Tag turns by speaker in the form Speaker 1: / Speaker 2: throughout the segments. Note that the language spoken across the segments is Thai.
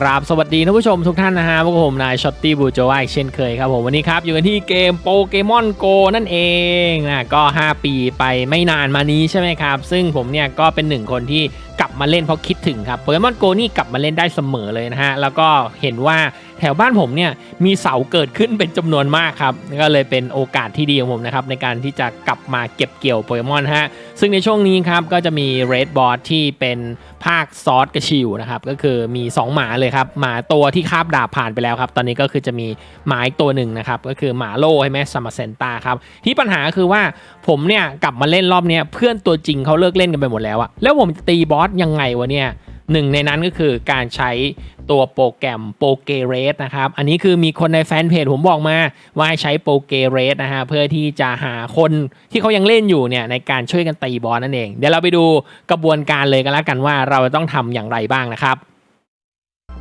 Speaker 1: กราบสวัสดีท่านผู้ชมทุกท่านนะฮะพวกผมนายช็อตตี้บูโจวาอีกเช่นเคยครับผมวันนี้ครับอยู่กันที่เกมโปเกมอนโกนั่นเองนะก็ 5 ปีไปไม่นานมานี้ใช่ไหมครับ ซึ่งผมเนี่ยก็เป็นหนึ่งคนที่ กลับมาเล่นเพราะคิดถึงครับโปเกมอนโกนี่กลับมาเล่นได้เสมอเลยนะฮะ แล้วก็เห็นว่าแถวบ้านผมเนี่ยมีเสาเกิดขึ้นเป็นจำนวนมากครับ ก็เลยเป็นโอกาสที่ดีของผมนะครับในการที่จะกลับมาเก็บเกี่ยวโปเกมอนฮะ ซึ่งในช่วงนี้ครับก็จะมี Red b o s ที่เป็นภาคซอสกระชิวนะครับ ก็คือมี 2 หมาเลยครับ หมาตัวที่คาบดาบผ่านไปแล้วครับ ตอนนี้ก็คือจะมีหมาอีกตัวหนึ่งนะครับ ก็คือหมาโล่ใช่ไหมซัมมาเซนตาครับ ที่ปัญหาคือว่าผมเนี่ยกลับมาเล่นรอบนี้เพื่อนตัวจริงเขาเลิกเล่นกันไปหมดแล้วอะแล้วผมจะตีบอสยังไงวะเนี่ยหนึ่งในนั้นก็คือการใช้ตัวโปรแกรมโปเกเรสนะครับ อันนี้คือมีคนในแฟนเพจผมบอกมาว่าใช้โปเกเรสนะฮะเพื่อที่จะหาคนที่เขายังเล่นอยู่เนี่ยในการช่วยกันตีบอสนั่นเอง เดี๋ยวเราไปดูกระบวนการเลยกันแล้วกันว่าเราจะต้องทำอย่างไรบ้างนะครับ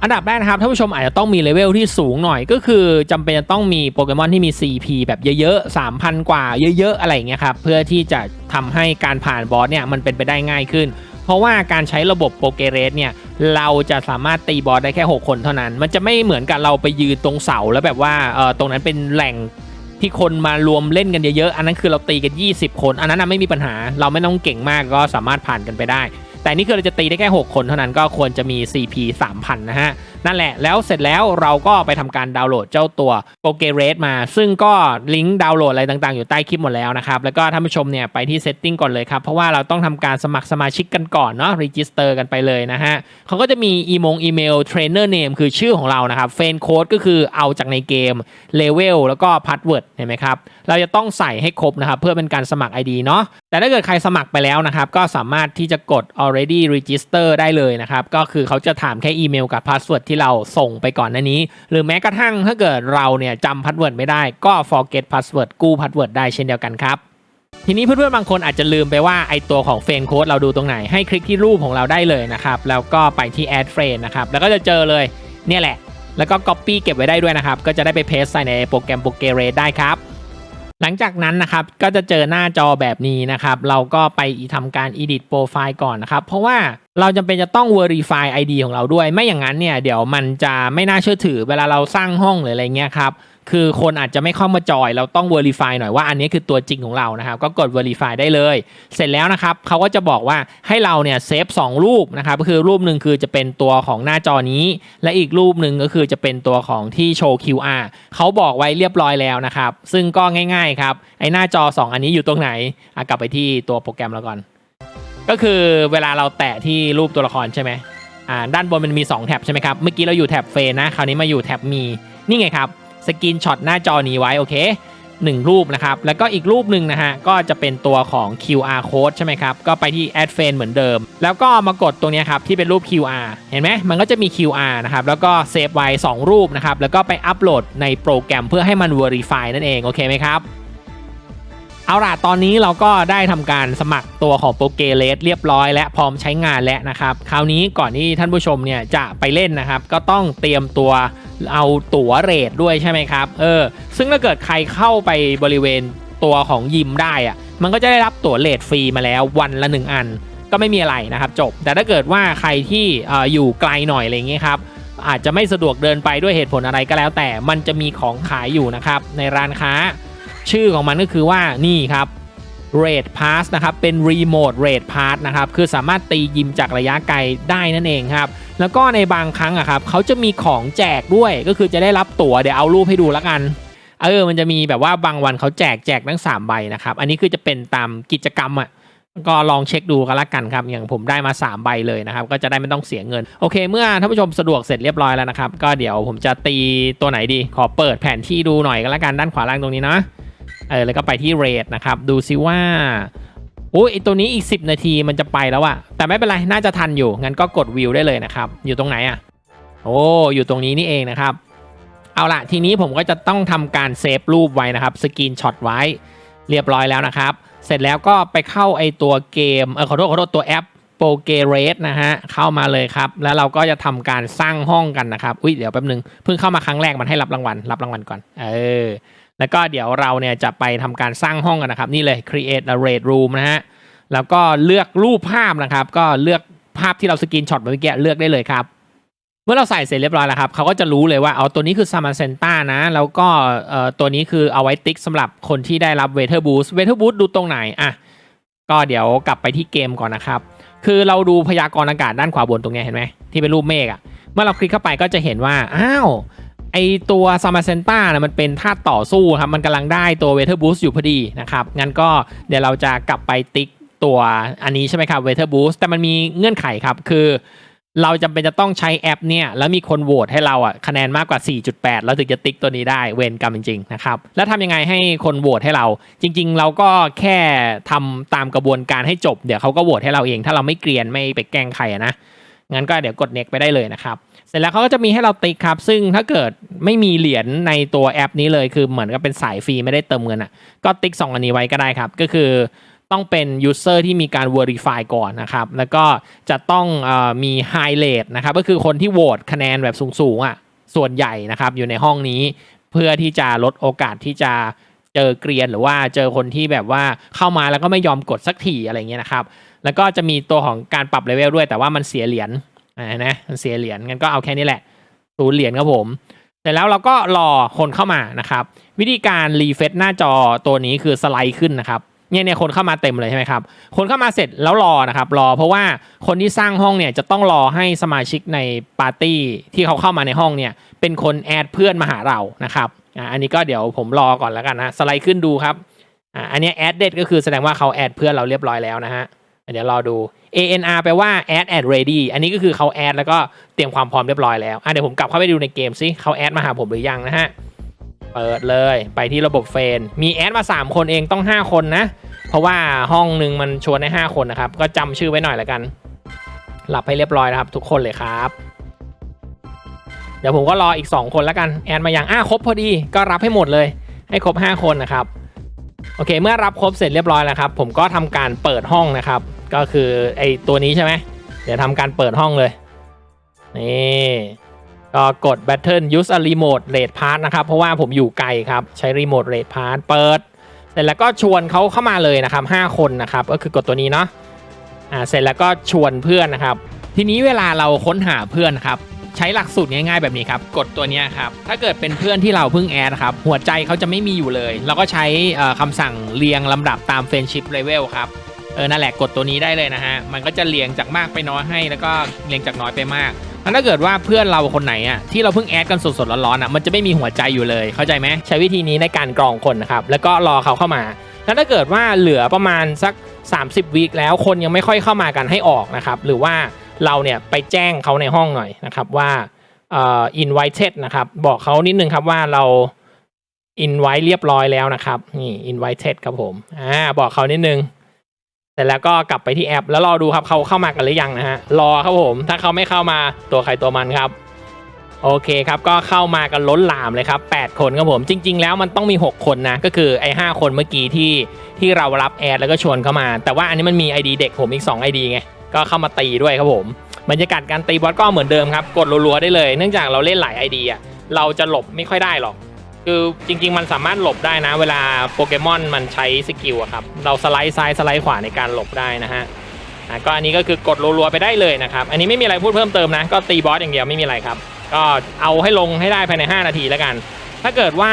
Speaker 1: อันดับแรกนะครับท่านผู้ชมอาจจะต้องมีเลเวลที่สูงหน่อย ก็คือจำเป็นจะต้องมีโปเกมอนที่มี CP แบบเยอะๆ 3,000 กว่าเยอะๆ อะไรเงี้ยครับ เพื่อที่จะทำให้การผ่านบอสเนี่ยมันเป็นไปได้ง่ายขึ้น ราะว่าการใช้ระบบโปเกเรสเนี่ยเราจะสามารถตีบอสได้แค่ 6 คนเท่านั้น มันจะไม่เหมือนกับเราไปยืนตรงเสาแล้วแบบว่าเออตรงนั้นเป็นแหล่งที่คนมารวมเล่นกันเยอะๆ อันนั้นคือเราตีกัน 20 คน อันนั้นไม่มีปัญหา เราไม่ต้องเก่งมากก็สามารถผ่านกันไปได้ แต่นี่คือเราจะตีได้แค่ 6 คนเท่านั้นก็ควรจะมี CP 3,000 นะฮะนั่นแหละ แล้วเสร็จแล้วเราก็ไปทำการดาวน์โหลดเจ้าตัวโปเกเรสมา ซึ่งก็ลิงก์ดาวน์โหลดอะไรต่างๆ อยู่ใต้คลิปหมดแล้วนะครับ แล้วก็ท่านผู้ชมเนี่ยไปที่ Setting ก่อนเลยครับ เพราะว่าเราต้องทำการสมัครสมาชิกกันก่อนเนาะรีจิสเตอร์กันไปเลยนะฮะเขาก็จะมีอีมงอีเมลเทรนเนอร์เนมคือชื่อของเรานะครับเฟนโค้ดก็คือเอาจากในเกมเลเวลแล้วก็พาสเวิร์ดเห็นไหมครับเราจะต้องใส่ให้ครบนะครับเพื่อเป็นการสมัคร ID เนาะแต่ถ้าเกิดใครสมัครไปแล้วนะครับ ก็สามารถที่จะกด already register ได้เลยนะครับ ก็คือเขาจะถามแค่อีเมลกับพาสเวิร์ดที่เราส่งไปก่อนหน้านี้ หรือแม้กระทั่งถ้าเกิดเราเนี่ยจำพาสเวิร์ดไม่ได้ก็ forget password กู้พาสเวิร์ดได้เช่นเดียวกันครับทีนี้เพื่อนๆบางคนอาจจะลืมไปว่าไอตัวของเฟรนโค้ดเราดูตรงไหนให้คลิกที่รูปของเราได้เลยนะครับแล้วก็ไปที่ add friend นะครับแล้วก็จะเจอเลยเนี่ยแหละ แล้วก็ copy เก็บไว้ได้ด้วยนะครับก็จะได้ไปเพสใส่ในโปรแกรมโปรเกเรได้ครับ หลังจากนั้นนะครับก็จะเจอหน้าจอแบบนี้นะครับ เราก็ไปทำการ edit profile ก่อนนะครับ เพราะว่าเราจำเป็นจะต้อง verify ID ของเราด้วย ไม่อย่างนั้นเนี่ยเดี๋ยวมันจะไม่น่าเชื่อถือเวลาเราสร้างห้องหรืออะไรเงี้ยครับ คือคนอาจจะไม่เข้ามาจอย เราต้อง verify หน่อยว่าอันนี้คือตัวจริงของเรานะครับ ก็กด verify ได้เลย เสร็จแล้วนะครับเขาก็จะบอกว่าให้เราเนี่ยเซฟ2รูปนะครับก็คือรูปหนึ่งคือจะเป็นตัวของหน้าจอนี้ และอีกรูปหนึ่งก็คือจะเป็นตัวของที่โชว์ QR เขาบอกไว้เรียบร้อยแล้วนะครับ ซึ่งก็ง่ายๆครับไอ้หน้าจอ 2 อันนี้อยู่ตรงไหนกลับไปที่ตัวโปรแกรมเราก่อน ก็คือเวลาเราแตะที่รูปตัวละครใช่ไหมอ่าด้านบนมันมี 2 แท็บใช่ไหมครับเมื่อกี้เราอยู่แท็บเฟนนะคราวนี้มาอยู่แท็บมีนี่ไงครับ สกินช็อตหน้าจอนี้ไว้โอเคหนึ่งรูปนะครับ แล้วก็อีกรูปหนึ่งนะฮะ ก็จะเป็นตัวของ QR code ใช่ไหมครับ ก็ไปที่ add friend เหมือนเดิม แล้วก็มากดตรงนี้ครับ ที่เป็นรูป QR เห็นไหมมันก็จะมี QR นะครับ แล้วก็เซฟไว้ 2 รูปนะครับ แล้วก็ไปอัปโหลดในโปรแกรมเพื่อให้มัน verify นั่นเอง โอเคไหมครับ เอาล่ะตอนนี้เราก็ได้ทำการสมัครตัวของโปเกเลสเรียบร้อย และพร้อมใช้งานแล้วนะครับ คราวนี้ก่อนที่ท่านผู้ชมเนี่ยจะไปเล่นนะครับ ก็ต้องเตรียมตัวเอาตั๋วเรทด้วยใช่ไหมครับเออซึ่งถ้าเกิดใครเข้าไปบริเวณตัวของยิมได้อะมันก็จะได้รับตั๋วเรทฟรีมาแล้ววันละหนึ่งอัน ก็ไม่มีอะไรนะครับจบ แต่ถ้าเกิดว่าใครที่อออยู่ไกลหน่อยอะไรอย่างเงี้ยครับอาจจะไม่สะดวกเดินไปด้วยเหตุผลอะไรก็แล้ว แต่มันจะมีของขายอยู่นะครับในร้านค้า ชื่อของมันก็คือว่านี่ครับ Raid Pass นะครับ เป็น Remote Raid Pass นะครับ คือสามารถตียิมจากระยะไกลได้นั่นเองครับ แล้วก็ในบางครั้งอะครับเขาจะมีของแจกด้วยก็คือจะได้รับตั๋วเดี๋ยวเอารูปให้ดูล้วกันเออมันจะมีแบบว่าบางวันเขาแจกแจกทั้ง 3 ใบนะครับ อันนี้คือจะเป็นตามกิจกรรมอะก็ลองเช็คดูกันละกันครับ อย่างผมได้มา 3 ใบเลยนะครับ ก็จะได้ไม่ต้องเสียเงิน โอเค เมื่อท่านผู้ชมสะดวกเสร็จเรียบร้อยแล้วนะครับ ก็เดี๋ยวผมจะตีตัวไหนดี ขอเปิดแผนที่ดูหน่อยกันละกันด้านขวาล่างตรงนี้นะ เออแล้วก็ไปที่เรทนะครับ ดูซิว่าโอ้ยไอตัวนี้อีก 10 นาทีมันจะไปแล้วอะแต่ไม่เป็นไร น่าจะทันอยู่ งั้นก็กดวิวได้เลยนะครับ อยู่ตรงไหนอะโอ้ อยู่ตรงนี้นี่เองนะครับ เอาละทีนี้ผมก็จะต้องทำการเซฟรูปไว้นะครับ สกรีนช็อตไว้ เรียบร้อยแล้วนะครับ เสร็จแล้วก็ไปเข้าไอตัวเกม เออขอโทษขอโทษตัวแอปโปเกเรสนะฮะ เข้ามาเลยครับ แล้วเราก็จะทำการสร้างห้องกันนะครับ อุ้ยเดี๋ยวแป๊บนึง เพิ่งเข้ามาครั้งแรกมันให้รับรางวัล รับรางวัลก่อน เออ แล้วก็เดี๋ยวเราเนี่ยจะไปทำการสร้างห้องกันนะครับ นี่เลย create a raid room นะฮะ แล้วก็เลือกรูปภาพนะครับ ก็เลือกภาพที่เราสกรีนช็อตเมื่อกี้เลือกได้เลยครับ เมื่อเราใส่เสร็จเรียบร้อยแล้วครับเขาก็จะรู้เลยว่าเอาตัวนี้คือซามาเซนต้านะ แล้วก็เอ่อตัวนี้คือเอาไว้ติ๊กสำหรับคนที่ได้รับเวเทอร์บูสเวเทอร์บูสดูตรงไหนอะก็เดี๋ยวกลับไปที่เกมก่อนนะครับ คือเราดูพยากรณ์อากาศด้านขวาบนตรงนี้เห็นไหมที่เป็นรูปเมฆอะ เมื่อเราคลิกเข้าไปก็จะเห็นว่า อ้าว ไอตัวซามาเซนต้านะมันเป็นธาตุต่อสู้ครับมันกำลังได้ตัวเวเทอร์บูสอยู่พอดีนะครับ งั้นก็เดี๋ยวเราจะกลับไปติ๊กตัวอันนี้ใช่ไหมครับเวเทอร์บูสแต่มันมีเงื่อนไขครับ คือ เราจำเป็นจะต้องใช้แอปเนี่ย แล้วมีคนโหวตให้เราอะคะแนนมากกว่า 4.8เราถึงจะติ๊กตัวนี้ได้เวรกรรมจริงๆนะครับ แล้วทำยังไงให้คนโหวตให้เรา จริง ๆ เราก็แค่ทำตามกระบวนการให้จบ เดี๋ยวเขาก็โหวตให้เราเอง ถ้าเราไม่เกรียนไม่ไปแกล้งใครนะ งั้นก็เดี๋ยวกด next ไปได้เลยนะครับ เสร็จแล้วเขาก็จะมีให้เราติ๊กครับ ซึ่งถ้าเกิดไม่มีเหรียญในตัวแอปนี้เลย คือเหมือนกับเป็นสายฟรีไม่ได้เติมเงินอะ ก็ติ๊กสองอันนี้ไว้ก็ได้ครับ ก็คือต้องเป็น user ที่มีการ verify ก่อนนะครับ แล้วก็จะต้องออมี high rate นะครับ ก็คือคนที่โหวตคะแนนแบบสูงๆอะ ส่วนใหญ่นะครับอยู่ในห้องนี้เพื่อที่จะลดโอกาสที่จะเจอเกรียนหรือว่าเจอคนที่แบบว่าเข้ามาแล้วก็ไม่ยอมกดสักทีอะไรเงี้ยนะครับ แล้วก็จะมีตัวของการปรับเลเวลด้วย แต่ว่ามันเสียเหรียญอ่านะมันเสียเหรียญงั้นก็เอาแค่นี้แหละศูนย์เหรียญครับผมเสร็จแล้วเราก็รอคนเข้ามานะครับ วิธีการรีเฟซหน้าจอตัวนี้คือสไลด์ขึ้นนะครับเนี่ยเนี่ยคนเข้ามาเต็มเลยใช่ไหมครับ คนเข้ามาเสร็จแล้วรอนะครับ รอเพราะว่าคนที่สร้างห้องเนี่ยจะต้องรอให้สมาชิกในปาร์ตี้ที่เขาเข้ามาในห้องเนี่ยเป็นคนแอดเพื่อนมาหาเรานะครับอ่าอันนี้ก็เดี๋ยวผมรอก่อนแล้วกันนะสไลด์ขึ้นดูครับอ่าอันนี้แอดเด็ดก็คือแสดงว่าเขาแอดเพื่อนเราเรียบร้อยแล้วนะฮะ เดี๋ยวรอดู ANR แปลว่า add add ready อันนี้ก็คือเขาแอดแล้วก็เตรียมความพร้อมเรียบร้อยแล้วอะเดี๋ยวผมกลับเข้าไปดูในเกมซิเขาแอดมาหาผมหรือยังนะฮะ เปิดเลยไปที่ระบบเฟน มีแอดมา 3 คนเองต้อง 5 คนนะ เพราะว่าห้องหนึ่งมันชวนได้5คนนะครับ ก็จำชื่อไว้หน่อยละกัน หลับให้เรียบร้อยนะครับ ทุกคนเลยครับ เดี๋ยวผมก็รออีก 2 คนแล้วกันแอดมาอย่างอ้าครบพอดีก็รับให้หมดเลย ให้ครบ 5 คนนะครับโอเค เมื่อรับครบเสร็จเรียบร้อยแล้วครับ ผมก็ทำการเปิดห้องนะครับ ก็คือไอตัวนี้ใช่ไหมเดี๋ยวทำการเปิดห้องเลย นี่ก็กด Battle Use a Remote Rate Pass นะครับ เพราะว่าผมอยู่ไกลครับ ใช้ Remote Rate Pass เปิด เสร็จแล้วก็ชวนเขาเข้ามาเลยนะครับ 5 คนนะครับ ก็คือกดตัวนี้เนาะอ่าเสร็จแล้วก็ชวนเพื่อนนะครับ ทีนี้เวลาเราค้นหาเพื่อนครับ ใช้หลักสูตรง่ายๆแบบนี้ครับ กดตัวนี้ครับ ถ้าเกิดเป็นเพื่อนที่เราเพิ่งแอดครับ หัวใจเขาจะไม่มีอยู่เลย เราก็ใช้คำสั่งเรียงลำดับตาม Friendship Level ครับ ออนั่นแหละกดตัวนี้ได้เลยนะฮะมันก็จะเรียงจากมากไปน้อยให้แล้วก็เรียงจากน้อยไปมากแล้วถ้าเกิดว่าเพื่อนเราคนไหนอะที่เราเพิ่งแอดกันสดๆร้อนๆอะมันจะไม่มีหัวใจอยู่เลยเข้าใจไหมใช้วิธีนี้ในการกรองคนนะครับแล้วก็รอเขาเข้ามาแล้วถ้าเกิดว่าเหลือประมาณสัก 30วีคแล้วคนยังไม่ค่อยเข้ามากันให้ออกนะครับหรือว่าเราเนี่ยไปแจ้งเขาในห้องหน่อยนะครับว่าเอ่อ invited นะครับบอกเขานิดนึงครับว่าเรา invite เรียบร้อยแล้วนะครับนี่ invited ครับผมอ่าบอกเขานิดนึง เสร็จแล้วก็กลับไปที่แอป แล้วรอดูครับเขาเข้ามากันหรือยังนะฮะรอครับผมถ้าเขาไม่เข้ามาตัวใครตัวมันครับโอเคครับก็เข้ามากันล้นหลามเลยครับ 8 คนครับผมจริง ๆ แล้วมันต้องมี 6 คนนะก็คือไอ้5คนเมื่อกี้ที่ที่เรารับแอดแล้วก็ชวนเข้ามา แต่ว่าอันนี้มันมี ID เด็กผมอีก 2 ID ไงก็เข้ามาตีด้วยครับผมบรรยากาศการตีบอสก็เหมือนเดิมครับกดรัวๆได้เลยเนื่องจากเราเล่นหลาย ID อะเราจะหลบไม่ค่อยได้หรอก คือจริง ๆ มันสามารถหลบได้นะ เวลาโปเกมอนมันใช้สกิลอะครับ เราสไลด์ซ้ายสไลด์ขวาในการหลบได้นะฮะอะก็อันนี้ก็คือกดรัวๆไปได้เลยนะครับ อันนี้ไม่มีอะไรพูดเพิ่มเติมนะ ก็ตีบอสอย่างเดียวไม่มีอะไรครับ ก็เอาให้ลงให้ได้ภายใน 5 นาทีแล้วกัน ถ้าเกิดว่า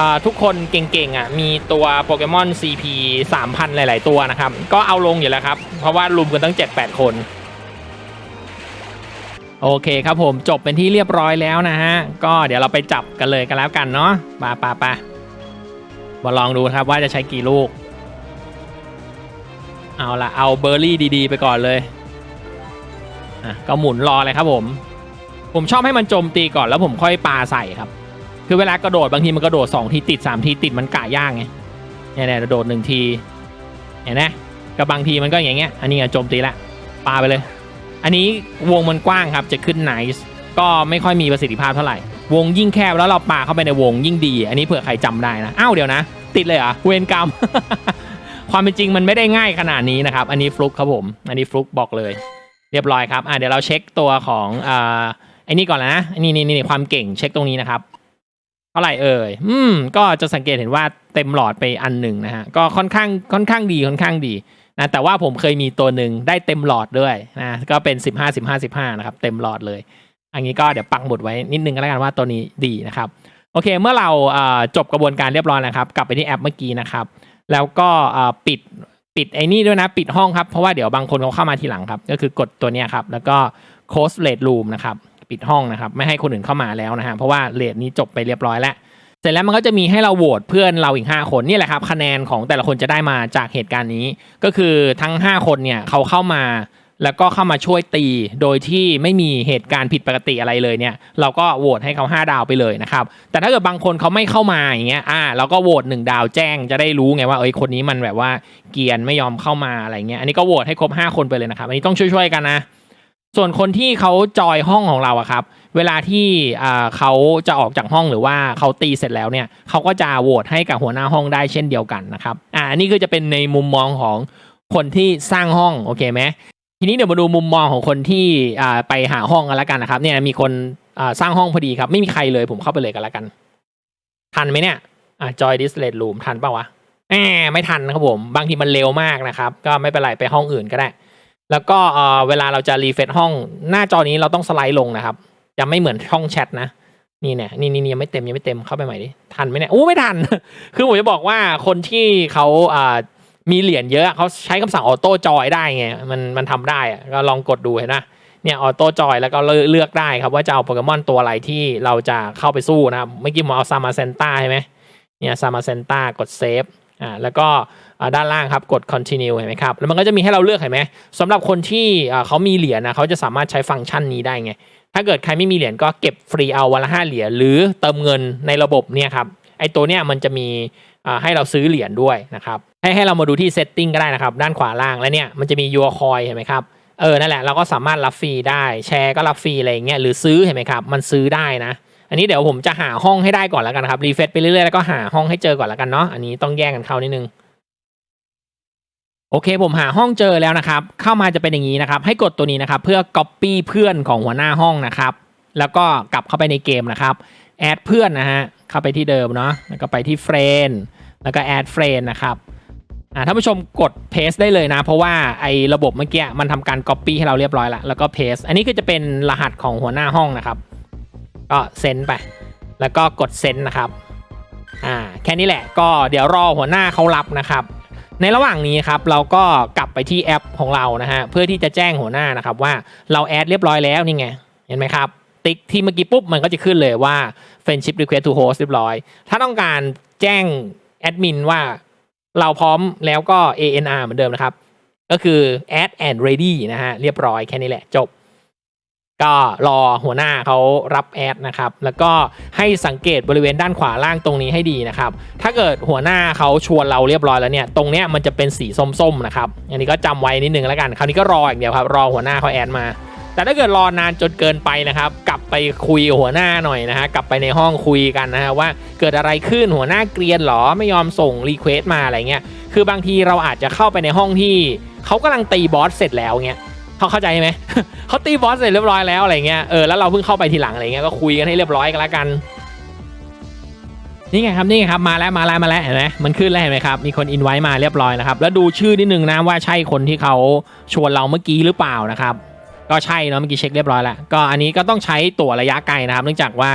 Speaker 1: อ่าทุกคนเก่งๆอะมีตัวโปเกมอน CP 3,000 หลาย ๆ ตัวนะครับ ก็เอาลงอยู่แล้วครับ เพราะว่ารุมกันตั้ง 7-8 คน โอเคครับผมจบเป็นที่เรียบร้อยแล้วนะฮะ ก็เดี๋ยวเราไปจับกันเลยกันแล้วกันเนาะปาปาปามาลองดูครับว่าจะใช้กี่ลูก เอาละเอาเบอร์รี่ดีๆ ไปก่อนเลยอะก็หมุนรอเลยครับผม ผมชอบให้มันโจมตีก่อนแล้วผมค่อยปาใส่ครับ คือเวลากระโดดบางทีมันกระโดด 2 ทีติด 3 ทีติดมันกะยากไงเนี่ยเนี่ยกระโดดหนึ่งทีเห็นไหมกับบางทีมันก็อย่างเงี้ยอันนี้ไงโจมตีละปาไปเลย อันนี้วงมันกว้างครับจะขึ้นไนส์ก็ไม่ค่อยมีประสิทธิภาพเท่าไหร่ วงยิ่งแคบแล้วเราปาเข้าไปในวงยิ่งดี อันนี้เผื่อใครจำได้นะอ้าวเดี๋ยวนะ ติดเลยเหรอเวรกรรม ความเป็นจริงมันไม่ได้ง่ายขนาดนี้นะครับ อันนี้ฟลุกครับผม อันนี้ฟลุกบอกเลย เรียบร้อยครับอะเดี๋ยวเราเช็คตัวของอ่าไอ้นี่ก่อนนะนี่นี่นี่ความเก่งเช็คตรงนี้นะครับเท่าไหร่เอ่ย อืม ก็จะสังเกตเห็นว่าเต็มหลอดไปอันหนึ่งนะฮะ ก็ค่อนข้างค่อนข้างดีค่อนข้างดี นะแต่ว่าผมเคยมีตัวหนึ่งได้เต็มหลอดด้วยนะก็เป็น 15 15 15นะครับเต็มหลอดเลย อันนี้ก็เดี๋ยวปักหมุดไว้นิดนึงก็แล้วกันว่าตัวนี้ดีนะครับโอเค เมื่อเราจบกระบวนการเรียบร้อยนะครับ กลับไปที่แอปเมื่อกี้นะครับ แล้วก็ปิดปิดไอ้นี่ด้วยนะ ปิดห้องครับ เพราะว่าเดี๋ยวบางคนเขาเข้ามาทีหลังครับ ก็คือกดตัวนี้ครับ แล้วก็ close rate room นะครับ ปิดห้องนะครับ ไม่ให้คนอื่นเข้ามาแล้วนะฮะเพราะว่าเลทนี้จบไปเรียบร้อยแล้ว เสร็จแล้วมันก็จะมีให้เราโหวตเพื่อนเราอีก 5 คนนี่แหละครับคะแนนของแต่ละคนจะได้มาจากเหตุการณ์นี้ ก็คือทั้ง 5 คนเนี่ยเขาเข้ามา แล้วก็เข้ามาช่วยตีโดยที่ไม่มีเหตุการณ์ผิดปกติอะไรเลยเนี่ย เราก็โหวตให้เขา 5 ดาวไปเลยนะครับ แต่ถ้าเกิดบางคนเขาไม่เข้ามาอย่างเงี้ยอ่าเราก็โหวต1ดาวแจ้งจะได้รู้ไงว่าเอ้ยคนนี้มันแบบว่าเกียนไม่ยอมเข้ามาอะไรเงี้ยอันนี้ก็โหวตให้ครบ 5 คนไปเลยนะครับอันนี้ต้องช่วยๆกันนะส่วนคนที่เขาจอยห้องของเราอะครับ เวลาที่เขาจะออกจากห้องหรือว่าเขาตีเสร็จแล้วเนี่ยเขาก็จะโหวตให้กับหัวหน้าห้องได้เช่นเดียวกันนะครับอ่าอันนี้คือจะเป็นในมุมมองของคนที่สร้างห้องโอเคไหมทีนี้เดี๋ยวมาดูมุมมองของคนที่ไปหาห้องกันล้วกันนะครับเนี่ยมีคนสร้างห้องพอดีครับ ไม่มีใครเลยผมเข้าไปเลยกันล้วกัน ทันไหมเนี่ยอ่าจอยดิสเลดรูมทันปะวะแหมไม่ทันนะครับผมบางทีมันเร็วมากนะครับ ก็ไม่เป็นไรไปห้องอื่นก็ได้ แล้วก็เอ่อเวลาเราจะรีเฟซห้องหน้าจอนี้เราต้องสไลด์ลงนะครับ จะไม่เหมือนช่องแชทนะนี่เนี่ยนี่นี่ยังไม่เต็มยังไม่เต็มเข้าไปใหม่ดิทันไหมเนี่ยโอ้ไม่ทัน คือผมจะบอกว่าคนที่เขาอ่ามีเหรียญเยอะเขาใช้คำสั่งออโต้จอยได้ไงมันมันทำได้ก็ลองกดดูเห็นไหมเนี่ยออโต้จอยแล้วก็เลือกได้ครับว่าจะเอาโปเกมอนตัวอะไรที่เราจะเข้าไปสู้นะครับเมื่อกี้ผมเอาซามาเซนต้าใช่ไหมเนี่ยซามาเซนต้ากดเซฟอ่าแล้วก็ด้านล่างครับกด continue เห็นไหมครับแล้วมันก็จะมีให้เราเลือกเห็นไหมสำหรับคนที่อ่าเขามีเหรียญนะเขาจะสามารถใช้ฟังก์ชันนี้ได้ไง ถ้าเกิดใครไม่มีเหรียญก็เก็บฟรีเอาวันละห้าเหรียญหรือเติมเงินในระบบเนี่ยครับไอตัวเนี้ยมันจะมีให้เราซื้อเหรียญด้วยนะครับให้ให้เรามาดูที่ setting ก็ได้นะครับด้านขวาล่างแล้วเนี่ยมันจะมี your coin เห็นไหมครับเออนั่นแหละเราก็สามารถรับฟรีได้แชร์ก็รับฟรีอะไรอย่างเงี้ยหรือซื้อเห็นไหมครับมันซื้อได้นะ อันนี้เดี๋ยวผมจะหาห้องให้ได้ก่อนแล้วกันครับรีเฟซไปเรื่อยๆแล้วก็หาห้องให้เจอก่อนแล้วกันเนาะอันนี้ต้องแยกกันเข้านิดนึง โอเคผมหาห้องเจอแล้วนะครับ เข้ามาจะเป็นอย่างนี้นะครับ ให้กดตัวนี้นะครับ เพื่อ Copy เพื่อนของหัวหน้าห้องนะครับ แล้วก็กลับเข้าไปในเกมนะครับแอดเพื่อนนะฮะเข้าไปที่เดิมเนาะแล้วก็ไปที่เฟรนแล้วก็แอดเฟรนนะครับอ่าท่านผู้ชมกด paste ได้เลยนะ เพราะว่าไอ้ระบบเมื่อกี้มันทำการ copy ให้เราเรียบร้อยล้วแล้วก็ paste อันนี้คือจะเป็นรหัสของหัวหน้าห้องนะครับ ก็เซ็นไป แล้วก็กดเซ็นนะครับอ่าแค่นี้แหละก็เดี๋ยวรอหัวหน้าเขารับนะครับ ในระหว่างนี้ครับเราก็กลับไปที่แอปของเรานะฮะเพื่อที่จะแจ้งหัวหน้านะครับว่าเราแอดเรียบร้อยแล้วนี่ไงเห็นไหมครับติ๊กที่เมื่อกี้ปุ๊บมันก็จะขึ้นเลยว่า friendship request to host เรียบร้อย ถ้าต้องการแจ้งแอดมินว่าเราพร้อมแล้วก็ ANR เหมือนเดิมนะครับ ก็คือ add and ready นะฮะเรียบร้อยแค่นี้แหละจบ ก็รอหัวหน้าเขารับแอดนะครับ แล้วก็ให้สังเกตบริเวณด้านขวาล่างตรงนี้ให้ดีนะครับ ถ้าเกิดหัวหน้าเขาชวนเราเรียบร้อยแล้วเนี่ย ตรงเนี้ยมันจะเป็นสีส้มๆนะครับ อันนี้ก็จำไว้นิดนึงแล้วกัน คราวนี้ก็รออย่างเดียวครับ รอหัวหน้าเขาแอดมา แต่ถ้าเกิดรอนานจนเกินไปนะครับ กลับไปคุยหัวหน้าหน่อยนะฮะ กลับไปในห้องคุยกันนะฮะว่าเกิดอะไรขึ้นหัวหน้าเกรียนเหรอ ไม่ยอมส่งรีเควสตมาอะไรเงี้ย คือบางทีเราอาจจะเข้าไปในห้องที่เขากำลังตีบอสเสร็จแล้วเงี้ย เขาเข้าใจไหมเขาตีบอสเสร็จเรียบร้อยแล้วอะไรเงี้ยเออแล้วเราเพิ่งเข้าไปทีหลังอะไรเงี้ยก็คุยกันให้เรียบร้อยกันแล้วกันนี่ไงครับนี่ไงครับมาแล้วมาแล้วมาแล้วเห็นไหมมันขึ้นแล้วเห็นไหมครับมีคนอินไว้มาเรียบร้อยนะครับแล้วดูชื่อนิดนึงนะว่าใช่คนที่เขาชวนเราเมื่อกี้หรือเปล่านะครับก็ใช่เนาะเมื่อกี้เช็คเรียบร้อยแล้วก็อันนี้ก็ต้องใช้ตั๋วระยะไกลนะครับ เนื่องจากว่า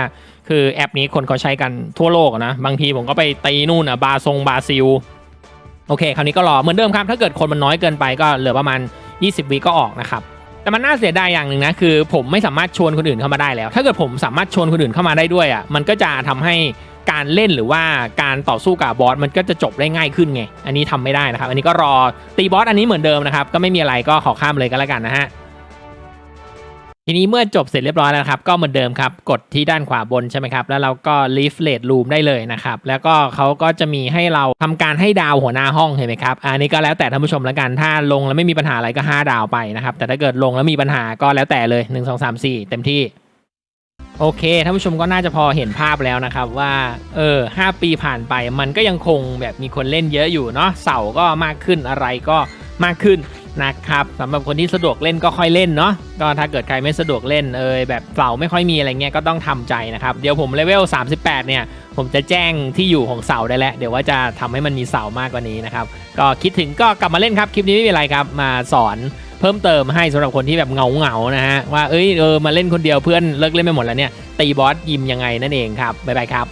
Speaker 1: คือแอปนี้คนเขาใช้กันทั่วโลกนะบางทีผมก็ไปตีนู่นอะบาซงบราซิลโอเค คราวนี้ก็รอเหมือนเดิมครับถ้าเกิดคนมันน้อยเกินไปก็เหลือประมาณ 20วิก็ออกนะครับแต่มันน่าเสียดายอย่างหนึ่งนะคือ ผมไม่สามารถชวนคนอื่นเข้ามาได้แล้ว ถ้าเกิดผมสามารถชวนคนอื่นเข้ามาได้ด้วยอะมันก็จะทำให้การเล่นหรือว่าการต่อสู้กับบอสมันก็จะจบได้ง่ายขึ้นไง อันนี้ทำไม่ได้นะครับ อันนี้ก็รอตีบอสอันนี้เหมือนเดิมนะครับ ก็ไม่มีอะไรก็ขอข้ามเลยก็แล้วกันนะฮะ ทีนี้เมื่อจบเสร็จเรียบร้อยแล้วครับ ก็เหมือนเดิมครับ กดที่ด้านขวาบนใช่ไหมครับ แล้วเราก็ leaflet room ได้เลยนะครับ แล้วก็เขาก็จะมีให้เราทำการให้ดาวหัวหน้าห้องเห็นไหมครับ อันนี้ก็แล้วแต่ท่านผู้ชมแล้วกัน ถ้าลงแล้วไม่มีปัญหาอะไรก็ 5 ดาวไปนะครับ แต่ถ้าเกิดลงแล้วมีปัญหาก็แล้วแต่เลย 1 2 3 4 เต็มที่ โอเคท่านผู้ชมก็น่าจะพอเห็นภาพแล้วนะครับว่าเออ5ปีผ่านไปมันก็ยังคงแบบมีคนเล่นเยอะอยู่เนาะเสาก็มากขึ้นอะไรก็มากขึ้น นะครับสำหรับคนที่สะดวกเล่นก็ค่อยเล่นเนาะก็ถ้าเกิดใครไม่สะดวกเล่นเอยแบบเสาไม่ค่อยมีอะไรเงี้ยก็ต้องทำใจนะครับเดี๋ยวผมเลเวล 38 เนี่ย ผมจะแจ้งที่อยู่ของเสาได้แล้ว เดี๋ยวว่าจะทำให้มันมีเสามากกว่านี้นะครับก็คิดถึงก็กลับมาเล่นครับคลิปนี้ไม่มีอะไรครับมาสอนเพิ่มเติมให้สำหรับคนที่แบบเงาเงานะฮะว่าเอ้ยเออมาเล่นคนเดียวเพื่อนเลิกเล่นไปหมดแล้วเนี่ยตีบอสยิมยังไงนั่นเองครับบ๊ายบายครับ